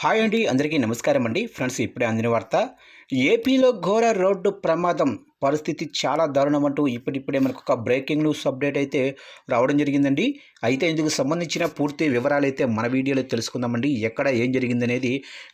Hi అండి అందరికీ నమస్కారం అండి. ఫ్రెండ్స్ ఇప్పుడే అందిన వార్త ఏపీలో ఘోర రోడ్డు ప్రమాదం పరిస్థితి చాలా దారుణం అంటూ ఇప్పుడిప్పుడే మనకు ఒక బ్రేకింగ్ న్యూస్ అప్డేట్ అయితే రావడం జరిగిందండి. అయితే ఇందుకు సంబంధించిన పూర్తి వివరాలు అయితే మన వీడియోలో తెలుసుకుందామండి. ఎక్కడ ఏం జరిగిందనేది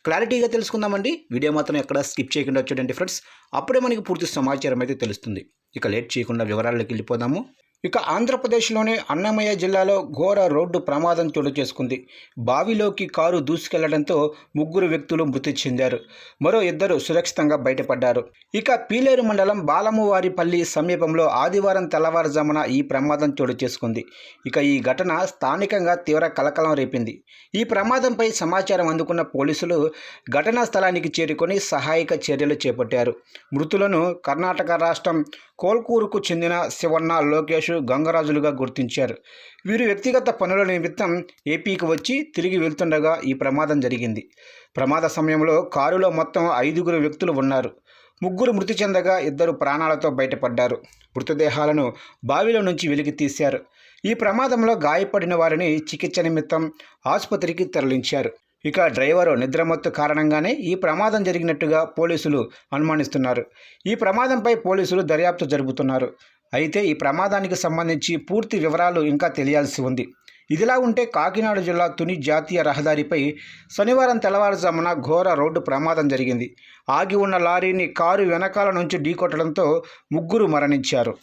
క్లారిటీగా తెలుసుకుందామండి. వీడియో మాత్రం ఎక్కడ స్కిప్ చేయకుండా చూడండి ఫ్రెండ్స్. అప్పుడే మనకి పూర్తి సమాచారం అయితే తెలుస్తుంది. ఇక లేట్ చేయకుండా వివరాల్లోకి వెళ్ళిపోదాము. ఇక ఆంధ్రప్రదేశ్లోని అన్నమయ్య జిల్లాలో ఘోర రోడ్డు ప్రమాదం చోటు చేసుకుంది. బావిలోకి కారు దూసుకెళ్ళడంతో ముగ్గురు వ్యక్తులు మృతి చెందారు. మరో ఇద్దరు సురక్షితంగా బయటపడ్డారు. ఇక పీలేరు మండలం బాలమువారిపల్లి సమీపంలో ఆదివారం తెల్లవారుజామున ఈ ప్రమాదం చోటు చేసుకుంది. ఇక ఈ ఘటన స్థానికంగా తీవ్ర కలకలం రేపింది. ఈ ప్రమాదంపై సమాచారం అందుకున్న పోలీసులు ఘటనా స్థలానికి చేరుకొని సహాయక చర్యలు చేపట్టారు. మృతులను కర్ణాటక రాష్ట్రం కోల్కూరుకు చెందిన శివన్న లోకేష్ గంగరాజులుగా గుర్తించారు. వీరు వ్యక్తిగత పనుల నిమిత్తం ఏపీకి వచ్చి తిరిగి వెళ్తుండగా ఈ ప్రమాదం జరిగింది. ప్రమాద సమయంలో కారులో మొత్తం ఐదుగురు వ్యక్తులు ఉన్నారు. ముగ్గురు మృతి చెందగా ఇద్దరు ప్రాణాలతో బయటపడ్డారు. మృతదేహాలను బావిలో నుంచి వెలికి తీశారు. ఈ ప్రమాదంలో గాయపడిన వారిని చికిత్స నిమిత్తం ఆసుపత్రికి తరలించారు. ఇక డ్రైవరు నిద్రమత్తు కారణంగానే ఈ ప్రమాదం జరిగినట్టుగా పోలీసులు అనుమానిస్తున్నారు. ఈ ప్రమాదంపై పోలీసులు దర్యాప్తు జరుపుతున్నారు. అయితే ఈ ప్రమాదానికి సంబంధించి పూర్తి వివరాలు ఇంకా తెలియాల్సి ఉంది. ఇదిలా ఉంటే కాకినాడ జిల్లా తుని జాతీయ రహదారిపై శనివారం తెల్లవారుజామున ఘోర రోడ్డు ప్రమాదం జరిగింది. ఆగి ఉన్న లారీని కారు వెనకాల నుంచి ఢీకొట్టడంతో ముగ్గురు మరణించారు.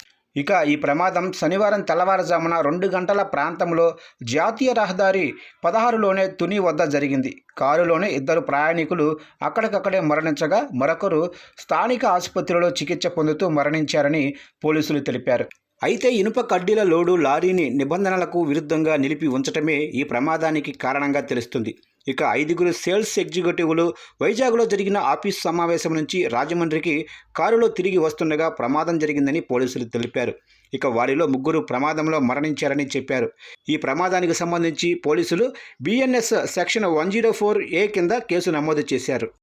ఇక ఈ ప్రమాదం శనివారం తెల్లవారుజామున రెండు గంటల ప్రాంతంలో జాతీయ రహదారి పదహారులోనే తుని వద్ద జరిగింది. కారులోనే ఇద్దరు ప్రయాణికులు అక్కడికక్కడే మరణించగా మరొకరు స్థానిక ఆసుపత్రిలో చికిత్స పొందుతూ మరణించారని పోలీసులు తెలిపారు. అయితే ఇనుప కడ్డీల లోడు లారీని నిబంధనలకు విరుద్ధంగా నిలిపి ఉంచటమే ఈ ప్రమాదానికి కారణంగా తెలుస్తుంది. ఇక ఐదుగురు సేల్స్ ఎగ్జిక్యూటివ్లు వైజాగ్లో జరిగిన ఆఫీస్ సమావేశం నుంచి రాజమండ్రికి కారులో తిరిగి వస్తుండగా ప్రమాదం జరిగిందని పోలీసులు తెలిపారు. ఇక వారిలో ముగ్గురు ప్రమాదంలో మరణించారని చెప్పారు. ఈ ప్రమాదానికి సంబంధించి పోలీసులు BNS section one zero four A కింద కేసు నమోదు చేశారు.